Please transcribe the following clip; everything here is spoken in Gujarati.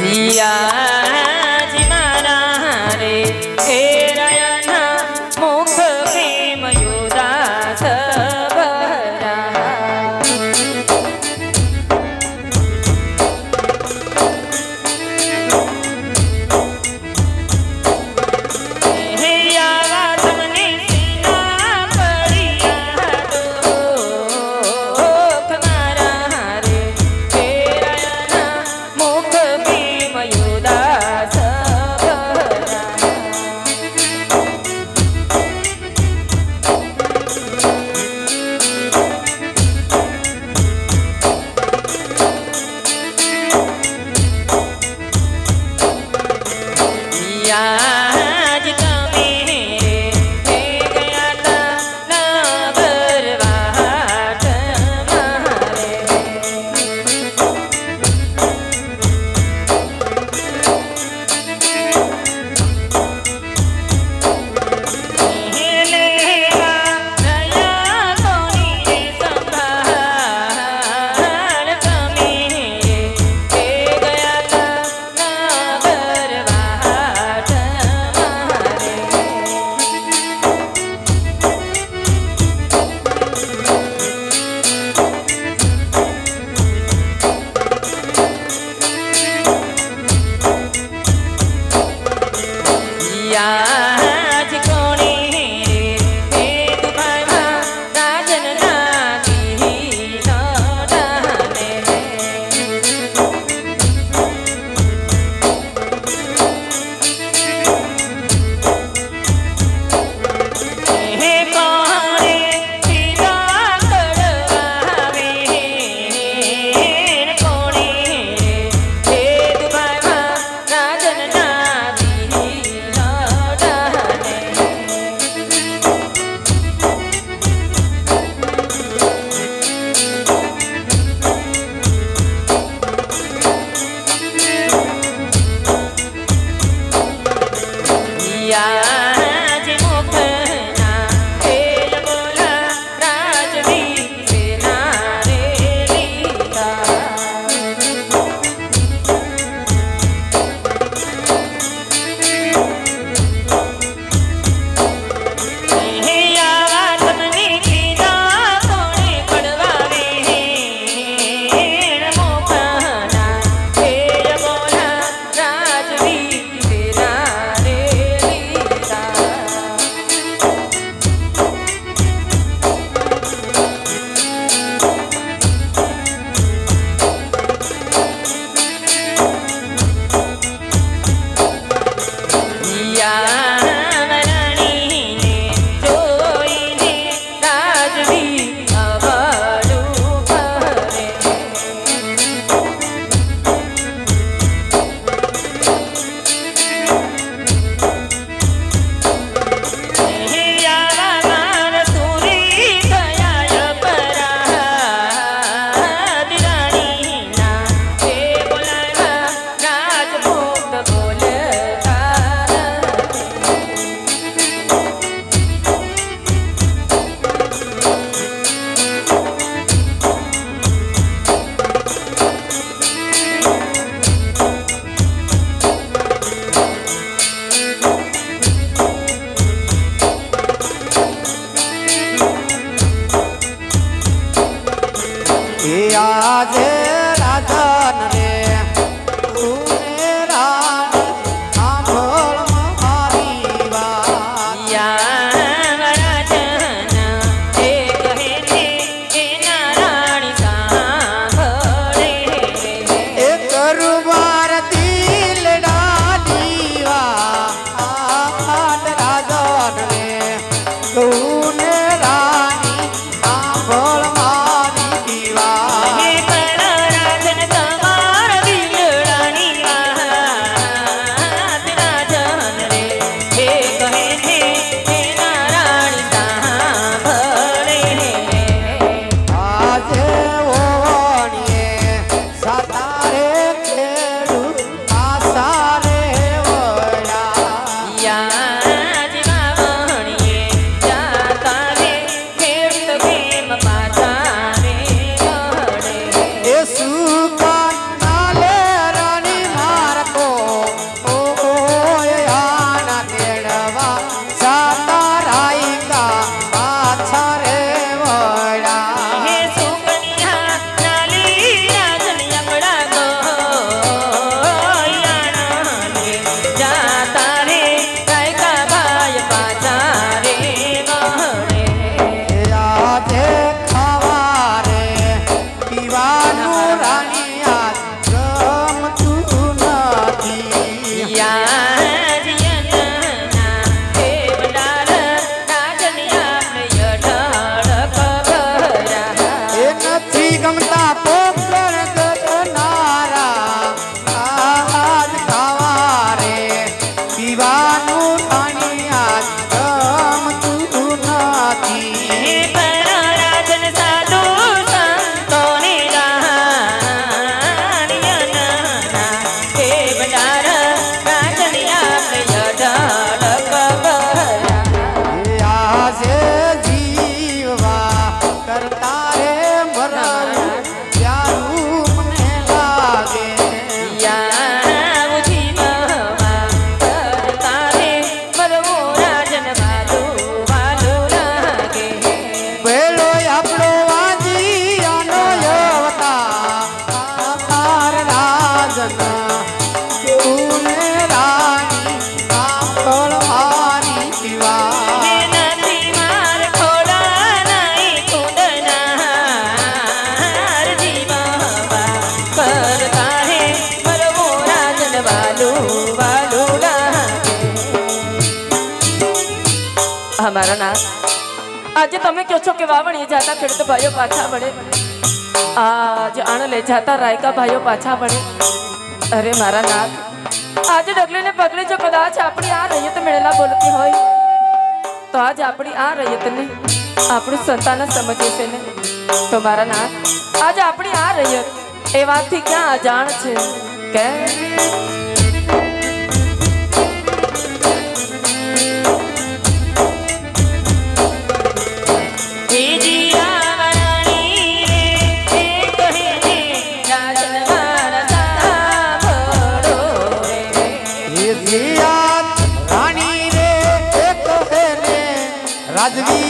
Yeah. yeah. your head. આજે તમે કહો છો કે વાવણીએ જાતા ખેડૂત ભાઈઓ પાછા વળે. આજ આણ લે જાતા રાયકા ભાઈઓ પાછા વળે. અરે મારા નાથ, આજે ડગલે ને પગલે જો કદાચ આપણી આ રૈયત મેળેલા બોલતી હોય, તો આજ આપણી આ રૈયતને આપણું સંતાન સમજે છે ને? તો મારા નાથ, આજે આપણી આ રૈયત એ વાતથી ક્યાં અજાણ છે? કે એ જીયાત